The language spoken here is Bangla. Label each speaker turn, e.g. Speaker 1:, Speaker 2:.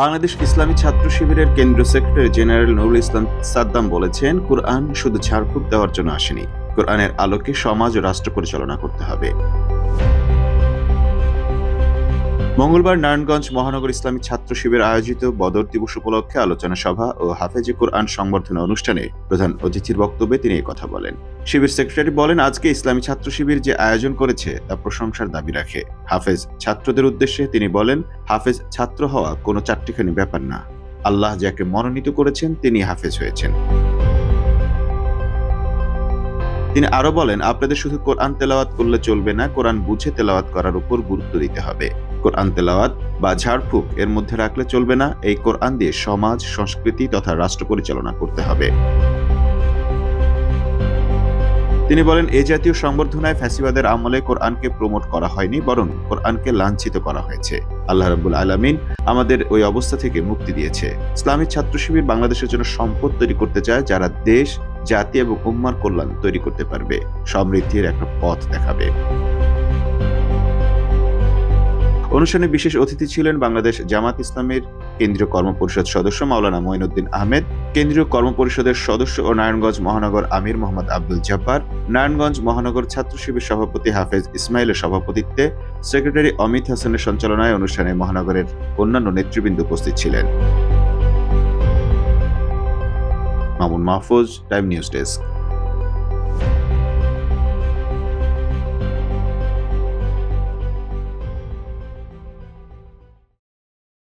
Speaker 1: বাংলাদেশ ইসলামী ছাত্র শিবিরের কেন্দ্রীয় সেক্রেটারি জেনারেল নুরুল ইসলাম সাদ্দাম বলেছেন, কোরআন শুধু ঝাড়ফুঁক দেওয়ার জন্য আসেনি। কোরআনের আলোকে সমাজ ও রাষ্ট্র পরিচালনা করতে হবে। মঙ্গলবার নারায়ণগঞ্জ মহানগর ইসলামী ছাত্র শিবির আয়োজিত বদর দিবস উপলক্ষে আলোচনা সভা ও হাফেজে কোরআন সংবর্ধনা অনুষ্ঠানে প্রধান অতিথির বক্তব্যে তিনি কথা বলেন। শিবির সেক্রেটারি বলেন, আজকে ইসলামী ছাত্র শিবির যে আয়োজন করেছে তা প্রশংসার দাবি রাখে। হাফেজ ছাত্রদের উদ্দেশ্যে তিনি বলেন, হাফেজ ছাত্র হওয়া কোনো চারটিখানি ব্যাপার না। আল্লাহ যাকে মনোনীত করেছেন, তিনি হাফেজ হয়েছেন। তিনি আরও বলেন, আপনাদের শুধু কোরআন তেলাওয়াত করলে চলবে না, কোরআন বুঝে তেলাওয়াত করার উপর গুরুত্ব দিতে হবে। কোরআন তেলাওয়াত বা ঝাড়ফুঁক এর মধ্যে রাখলে চলবে না। এই কোরআন দিয়ে সমাজ, সংস্কৃতি তথা রাষ্ট্র পরিচালনা করতে হবে। তিনি বলেন, এ জাতীয় সংবর্ধনায় ফ্যাসিবাদের আমলে কোরআনকে প্রমোট করা হয়নি, বরং কোরআনকে লাঞ্ছিত করা হয়েছে। আল্লাহ রাব্বুল আলামিন আমাদের ওই অবস্থা থেকে মুক্তি দিয়েছে। ইসলামী ছাত্র শিবির বাংলাদেশের জন্য সম্পদ তৈরি করতে চায়, যারা দেশ, জাতি এবং উম্মার কল্যাণ তৈরি করতে পারবে। সমৃদ্ধির একটা পথ দেখাবে। অনুষ্ঠানে বিশেষ অতিথি ছিলেন বাংলাদেশ জামাত ইসলামের কেন্দ্রীয় কর্মপরিষদ সদস্য মাওলানা মঈনুদ্দিন আহমেদ, কেন্দ্রীয় কর্মপরিষদের সদস্য ও নারায়ণগঞ্জ মহানগর আমির মোহাম্মদ আব্দুল জব্বার, নারায়ণগঞ্জ মহানগর ছাত্র শিবির সভাপতি হাফেজ ইসমাইলের সভাপতিত্বে সেক্রেটারি অমিত হাসানের সঞ্চালনায় অনুষ্ঠানে মহানগরের অন্যান্য নেতৃবৃন্দ উপস্থিত ছিলেন। Mamun Mahfuz, time news desk.